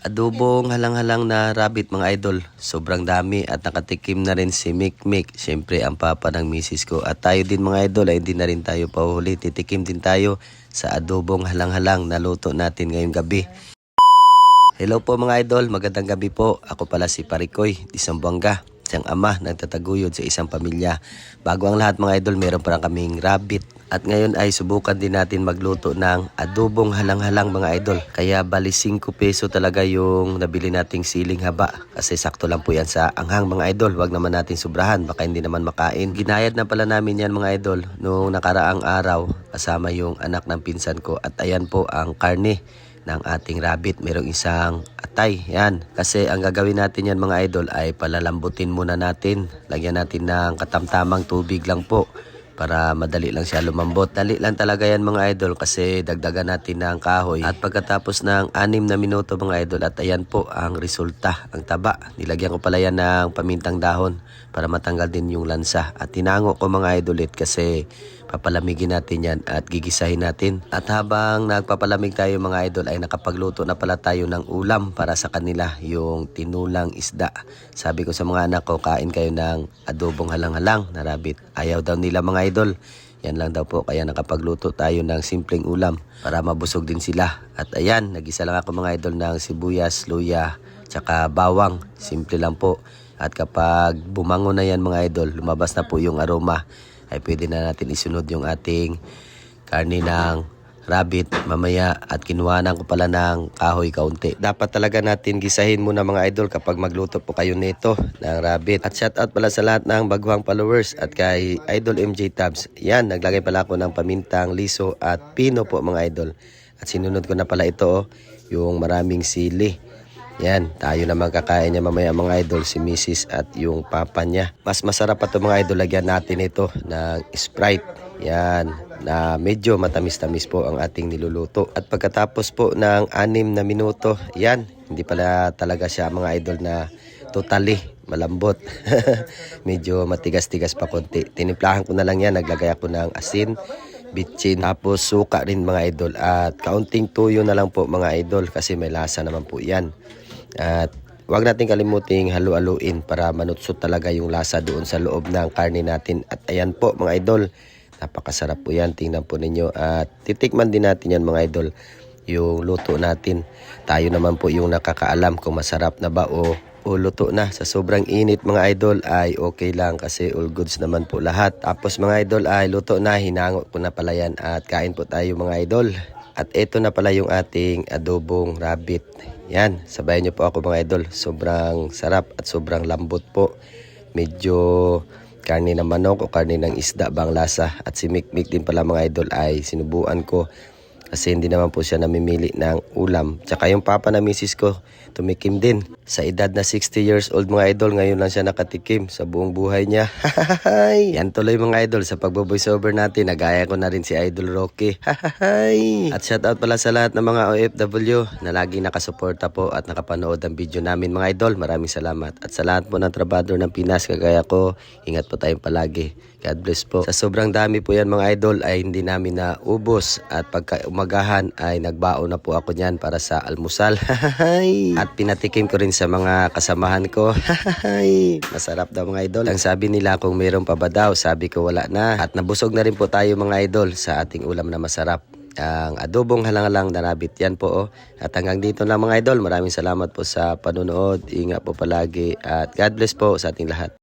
Adobong halang-halang na rabbit mga idol. Sobrang dami at nakatikim na rin si Mick Mick. Siyempre ang papa ng misis ko. At tayo din mga idol ay hindi na rin tayo pauhuli. Titikim din tayo sa adobong halang-halang na luto natin ngayong gabi. Hello po mga idol, magandang gabi po. Ako pala si Parikoy, Disambuanga, isang ama nagtataguyod sa isang pamilya. Bago ang lahat mga idol, meron pa kaming rabbit. At ngayon ay subukan din natin magluto ng adobong halang-halang mga idol. Kaya bali 5 peso talaga yung nabili nating siling haba. Kasi sakto lang po yan sa anghang mga idol. Huwag naman natin sobrahan, baka hindi naman makain. Ginayad na pala namin yan mga idol nung nakaraang araw kasama yung anak ng pinsan ko. At ayan po ang karne ng ating rabbit. Merong isang atay. Yan. Kasi ang gagawin natin yan mga idol ay palalambutin muna natin. Lagyan natin ng katamtamang tubig lang po para madali lang siya lumambot. Dali lang talaga yan mga idol kasi dagdagan natin ng kahoy. At pagkatapos ng anim na minuto mga idol at ayan po ang resulta, ang taba. Nilagyan ko pala yan ng pamintang dahon para matanggal din yung lansa. At tinango ko mga idolit kasi papalamigin natin yan at gigisahin natin. At habang nagpapalamig tayo mga idol ay nakapagluto na pala tayo ng ulam para sa kanila yung tinulang isda. Sabi ko sa mga anak ko kain kayo ng adobong halang-halang na rabbit. Ayaw daw nila mga idol. Yan lang daw po kaya nakapagluto tayo ng simpleng ulam para mabusog din sila. At ayan, nagisa lang ako mga idol ng sibuyas, luya, tsaka bawang. Simple lang po. At kapag bumango na yan mga idol, lumabas na po yung aroma, ay pwede na natin isunod yung ating karne ng rabbit mamaya at kinuhanan ko pala ng kahoy kaunti. Dapat talaga natin gisahin muna mga idol kapag magluto po kayo nito ng rabbit. At shout out pala sa lahat ng baguhang followers at kay Idol MJ Tabs. Yan, naglagay pala ako ng pamintang liso at pino po mga idol. At sinunod ko na pala ito oh, yung maraming sili. Yan, tayo naman kakain niya mamaya mga idol, si Mrs. at yung papa niya. Mas masarap pa ito mga idol, lagyan natin ito ng Sprite. Yan, na medyo matamis-tamis po ang ating niluluto. At pagkatapos po ng anim na minuto, yan, hindi pala talaga siya mga idol na totally malambot. medyo matigas-tigas pa konti. Tinimplahan ko na lang yan, naglagay ako ng asin, bitchin, tapos suka rin mga idol. At kaunting tuyo na lang po mga idol kasi may lasa naman po yan. At Huwag natin kalimuting halu-haluin para manutsot talaga yung lasa doon sa loob ng karne natin. At ayan po mga idol, napakasarap po yan. Tingnan po ninyo. At titikman din natin yan mga idol, yung luto natin. Tayo naman po yung nakakaalam kung masarap na ba o, o luto na. Sa sobrang init mga idol ay okay lang kasi all goods naman po lahat. Tapos mga idol ay luto na, hinango ko na pala yan at kain po tayo mga idol. At ito na pala yung ating adobong rabbit. Yan, sabayan niyo po ako mga idol. Sobrang sarap at sobrang lambot po. Medyo karne ng manok o karne ng isda bang lasa. At si Mick din pala mga idol ay sinubuan ko. Kasi hindi naman po siya namimili ng ulam. Tsaka yung papa na misis ko, tumikim din. Sa edad na 60 years old mga idol, ngayon lang siya nakatikim sa buong buhay niya. Yan tuloy mga idol sa pagbo-voiceover natin. Nagaya ko na rin si Idol Rocky. at shout out pala sa lahat ng mga OFW na laging nakasuporta po at nakapanood ng video namin mga idol. Maraming salamat. At sa lahat po ng trabador ng Pinas, kagaya ko, ingat po tayong palagi. God bless po. Sa sobrang dami po yan mga idol ay hindi namin na ubos at pagka umagahan ay nagbaon na po ako niyan para sa almusal. at pinatikim ko rin sa mga kasamahan ko. Masarap daw mga idol. Ang sabi nila kung mayroon pa ba daw, sabi ko wala na. At nabusog na rin po tayo mga idol sa ating ulam na masarap ang adobong halang-halang na rabbit yan po oh. At hanggang dito lang mga idol, maraming salamat po sa panonood. Ingat po palagi at God bless po sa ating lahat.